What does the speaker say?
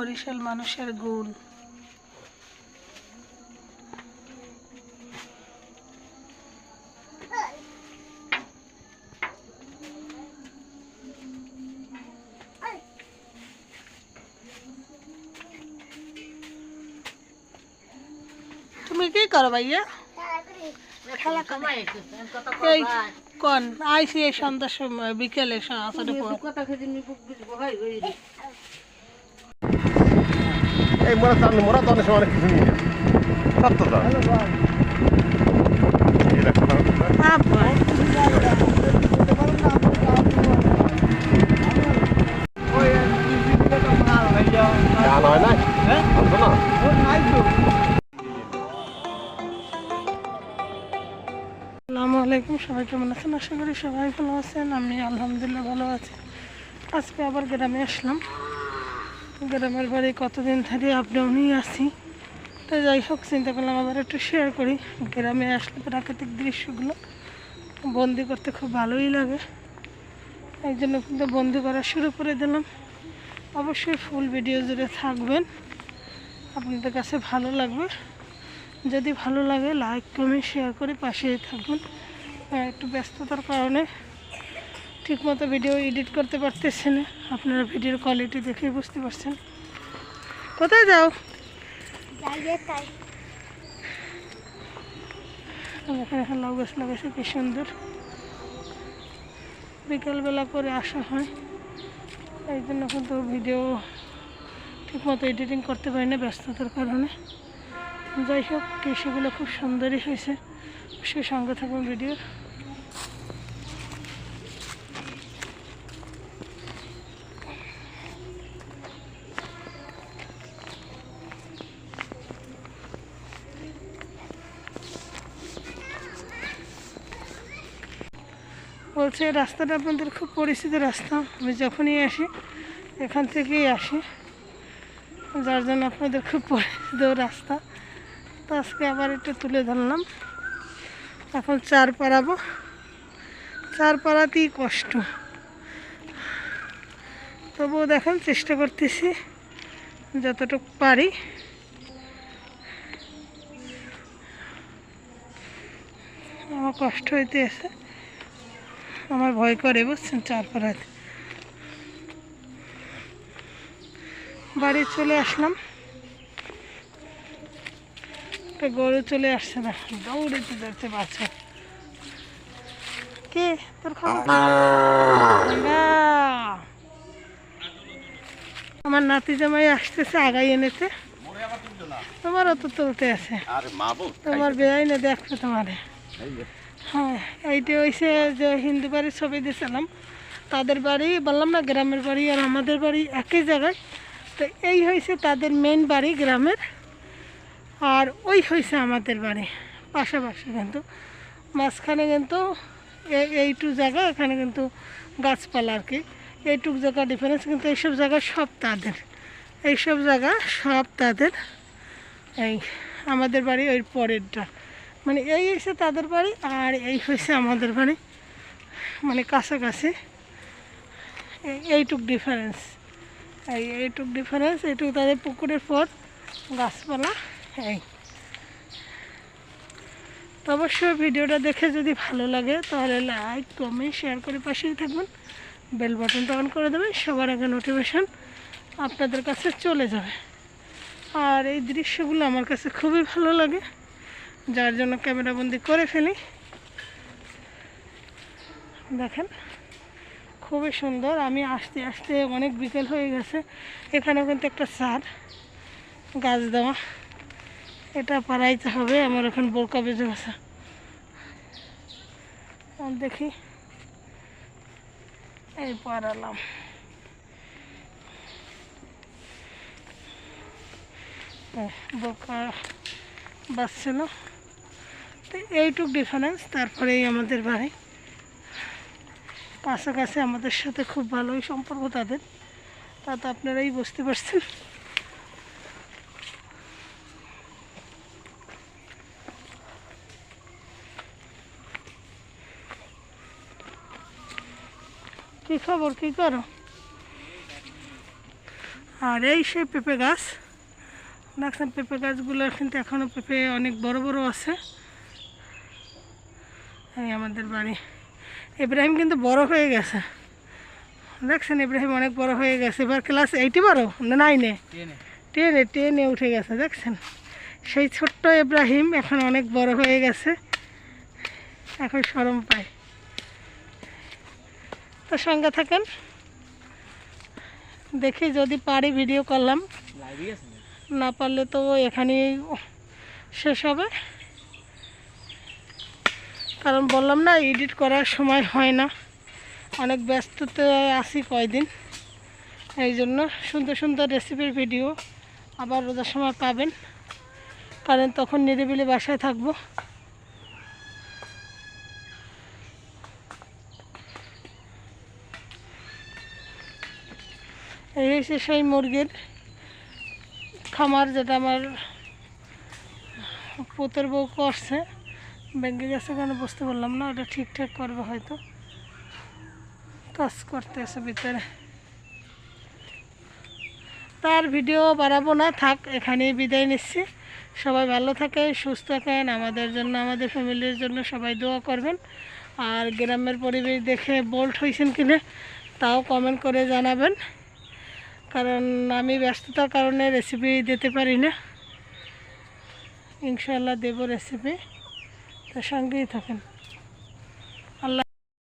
বরিশাল মানুষের গুণ। তুমি কি করো ভাইয়া? এই কোন আইসি এই সন্ধ্যার সময় বিকেলে আসলে পর। এই মোরা সামনে মোরা তো অনেক সময় অনেক কিছু নিয়ে। আসসালামু আলাইকুম, সবাই কেমন আছেন? আশা করি সবাই ভালো আছেন, আমি আলহামদুলিল্লাহ ভালো আছি। আজকে আবার গ্রামে আসলাম। গ্রামের বাড়ি কতদিন ধরে আপ ডাউনই আছি। তো যাই হোক, চিন্তা করলাম আবার একটু শেয়ার করি। গ্রামে আসলে প্রাকৃতিক দৃশ্যগুলো বন্দি করতে খুব ভালোই লাগে। এই জন্য কিন্তু বন্দি করা শুরু করে দিলাম। অবশ্যই ফুল ভিডিও জুড়ে থাকবেন। আপনাদের কাছে ভালো লাগবে। যদি ভালো লাগে লাইক কমেন্ট শেয়ার করে পাশেই থাকবেন। একটু ব্যস্ততার কারণে ঠিকমতো ভিডিও এডিট করতে পারতেছি না। আপনারা ভিডিওর কোয়ালিটি দেখেই বুঝতে পারছেন। কোথায় যাও? এখানে লাউ গাছ লাগাইছে কি সুন্দর। বিকালবেলা করে আসা হয়। এই জন্য কিন্তু ভিডিও ঠিকমতো এডিটিং করতে পারি না ব্যস্ততার কারণে। যাই হোক কৃষিগুলো খুব সুন্দরই হয়েছে। সে সঙ্গে থাকবেন ভিডিও বলছে, রাস্তাটা আপনাদের খুব পরিচিত রাস্তা। আমি যখনই আসি, এখান থেকেই আসি। যার জন্য আপনাদের খুব পরিচিত রাস্তা। তো আজকে আবার একটু তুলে ধরলাম। এখন চার পাড়াবো। চার পাড়াতেই কষ্ট। তবুও দেখেন, চেষ্টা করতেছি যতটুকু পারি। আমার কষ্ট হইতে আছে আমার ভয় করে বুঝছেন? চার পাড়াতে বাড়ি চলে আসলাম। একটা গরু চলে আসছে না দৌড়েতে যাচ্ছে বাচ্চা কে? তোর খবর আমার নাতি জামাই আসতেছে আগাই এনেছে। তোমারও তো তুলতে আছে। তোমার বেয়াই না দেখবে তোমারে। হ্যাঁ এইটা হয়েছে যে হিন্দু বাড়ির ছবি দিয়েছিলাম তাদের বাড়ি বললাম না, গ্রামের বাড়ি আর আমাদের বাড়ি একই জায়গায়। তো এই হয়েছে তাদের মেন বাড়ি গ্রামের। আর ওই হয়েছে আমাদের বাড়ি, পাশাপাশি কিন্তু। মাঝখানে কিন্তু এই- এইটু জায়গা, এখানে কিন্তু গাছপালা আর কি। এইটুক জায়গা ডিফারেন্স কিন্তু এইসব জায়গা সব তাদের। এইসব জায়গা সব তাদের। এই আমাদের বাড়ি ওই পরেরটা। মানে এই হয়েছে তাদের বাড়ি আর এই হয়েছে আমাদের বাড়ি। মানে কাছাকাছি। এই- এইটুক ডিফারেন্স এই এইটুক ডিফারেন্স এইটুক তাদের পুকুরের পর গাছপালা, এই। তো অবশ্যই ভিডিওটা দেখে যদি ভালো লাগে, তাহলে লাইক কমেন্ট শেয়ার করে পাশেই থাকবেন। বেল বাটনটা অন করে দেবেন, সবার আগে নোটিফিকেশান আপনাদের কাছে চলে যাবে। আর এই দৃশ্যগুলো আমার কাছে খুবই ভালো লাগে। যার জন্য ক্যামেরাবন্দি করে ফেলি। দেখেন, খুবই সুন্দর। আমি আসতে আসতে অনেক বিকেল হয়ে গেছে। এখানেও কিন্তু একটা সার গাছ দেওয়া। এটা পাড়াইতে হবে। আমার এখন বোরকা বেজে গেছে। দেখি, এই পাড়ালাম। বোরকা বাঁচছিল তো এইটুক ডিফারেন্স তারপরেই আমাদের বাড়ি। কাছাকাছি আমাদের সাথে খুব ভালোই সম্পর্ক তাদের। তা তো আপনারাই বুঝতে পারছেন। কি খবর, কি করো? আর এই সেই পেঁপে গাছ। দেখছেন, পেঁপে গাছগুলোর কিন্তু এখনও পেঁপে অনেক বড় বড় আছে। এই আমাদের বাড়ি। ইব্রাহিম কিন্তু বড় হয়ে গেছে। দেখছেন ইব্রাহিম অনেক বড় হয়ে গেছে। এবার ক্লাস এইটি বড় না নাইনে টেনে টেনে উঠে গেছে দেখছেন? সেই ছোট্ট ইব্রাহিম এখন অনেক বড় হয়ে গেছে। এখন সরম পায়। তো সঙ্গে থাকেন। দেখি যদি পারি ভিডিও করলাম। না পারলে তো এখানেই শেষ হবে। কারণ বললাম না এডিট করার সময় হয় না। অনেক ব্যস্ততে আছি কয়দিন। এই জন্য সুন্দর সুন্দর রেসিপির ভিডিও আবার রোজার সময় পাবেন। কারণ তখন নিরিবিলি বাসায় থাকব। এই হচ্ছে সেই মুরগির খামার যেটা আমার পুতের বউ করছে। ব্যাঙ্গে গেছে কেন বুঝতে পারলাম না, ওটা ঠিকঠাক করবে হয়তো। কাজ করতেছে ভিতরে। তার ভিডিও বাড়াবো না, থাক, এখানেই বিদায় নিচ্ছি। সবাই ভালো থাকে সুস্থ থাকেন, আমাদের জন্য, আমাদের ফ্যামিলির জন্য সবাই দোয়া করবেন। আর গ্রামের পরিবেশ দেখে বোল্ট হয়েছেন কিনা, তাও কমেন্ট করে জানাবেন। কারণ আমি ব্যস্ততার কারণে রেসিপি দিতে পারি না। ইনশাল্লাহ দেবো রেসিপি তার সঙ্গেই থাকেন।